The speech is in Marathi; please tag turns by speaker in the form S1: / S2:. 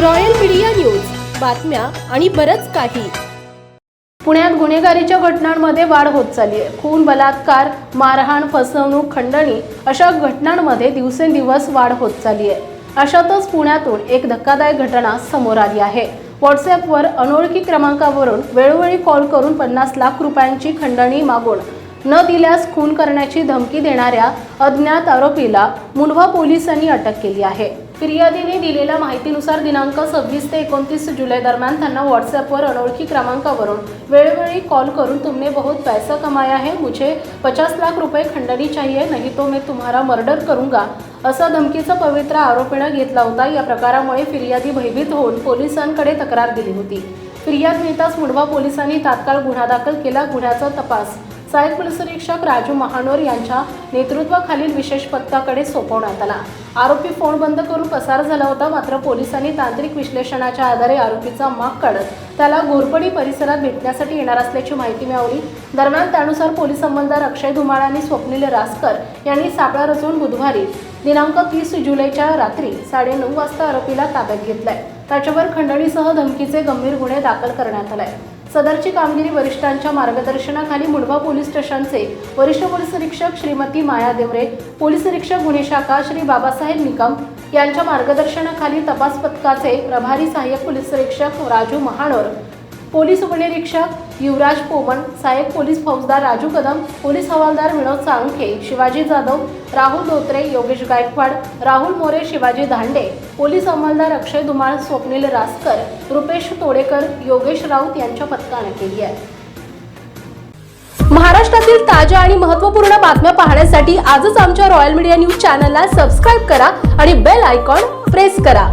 S1: Royal Media news. बातम्या आणि बरंच काही.
S2: पुण्यात गुन्हेगारीच्या घटनांमध्ये वाढ होत चालली आहे. खून बलात्कार मारहाण फसवणूक खंडणी अशा घटनांमध्ये दिवसेंदिवस वाढ होत चालली आहे. अशातच पुण्यातून एक धक्कादायक घटना समोर आली आहे. व्हॉट्सॲपवर अनोळखी क्रमांकावरून वेळोवेळी कॉल करून पन्नास लाख रुपयांची खंडणी मागून न दिल्यास खून करण्याची धमकी देणाऱ्या अज्ञात आरोपीला मुंढवा पोलिसांनी अटक केली आहे. फिर्यादीने दिलेल्या माहितीनुसार दिनांक सव्वीस ते एकोणतीस जुलै दरम्यान त्यांना व्हॉट्सॲपवर अनोळखी क्रमांकावरून वेळोवेळी कॉल करून तुमने बहुत पैसा कमाया है मुझे पचास लाख रुपये खंडणी चाहिए नहीं तो मैं तुम्हारा मर्डर करूंगा. असा धमकीचा पवित्र आरोपीनं घेतला होता. या प्रकारामुळे फिर्यादी भयभीत होऊन पोलिसांकडे तक्रार दिली होती. फिर्याद मिळताच मुंडवा पोलिसांनी तात्काळ गुन्हा दाखल केला. गुन्ह्याचा तपास सहाय्यक पोलीस निरीक्षक राजू महानोर यांच्या नेतृत्वाखालील विशेष पथकाकडे सोपवण्यात आला. आरोपी फोन बंद करून पसार झाला होता मात्र पोलिसांनी तांत्रिक विश्लेषणाच्या आधारे आरोपीचा माग काढत त्याला घोरपडी परिसरात भेटण्यासाठी येणार असल्याची माहिती मिळवली दरम्यान त्यानुसार पोलीस अंमलदार अक्षय धुमाळ आणि स्वप्नील रासकर यांनी सापळा रचून बुधवारी दिनांक तीस जुलैच्या रात्री साडेनऊ वाजता आरोपीला ताब्यात घेतलाय. त्याच्यावर खंडणीसह धमकीचे गंभीर गुन्हे दाखल करण्यात आलाय सदरची कामगिरी वरिष्ठांच्या मार्गदर्शनाखाली मुंडवा पोलीस स्टेशनचे वरिष्ठ पोलीस निरीक्षक श्रीमती माया देवरे पोलीस निरीक्षक गुन्हे शाखा श्री बाबासाहेब निकम यांच्या मार्गदर्शनाखाली तपास पथकाचे प्रभारी सहाय्यक पोलीस निरीक्षक राजू महानोर पोलीस उपनिरीक्षक युवराज पोमन सहाय्यक पोलीस फौजदार राजू कदम पोलीस हवालदार विनोद साळुंखे शिवाजी जाधव राहुल धोत्रे योगेश गायकवाड राहुल मोरे शिवाजी धांडे पोलीस अंमलदार अक्षय धुमाळ स्वप्नील रासकर रुपेश तोडेकर योगेश राऊत यांच्या पथकाने केली आहे.
S1: महाराष्ट्रातील ताज्या आणि महत्त्वपूर्ण बातम्या पाहण्यासाठी आजच आमच्या रॉयल मीडिया न्यूज चॅनलला सबस्क्राईब करा आणि बेल आयकॉन प्रेस करा.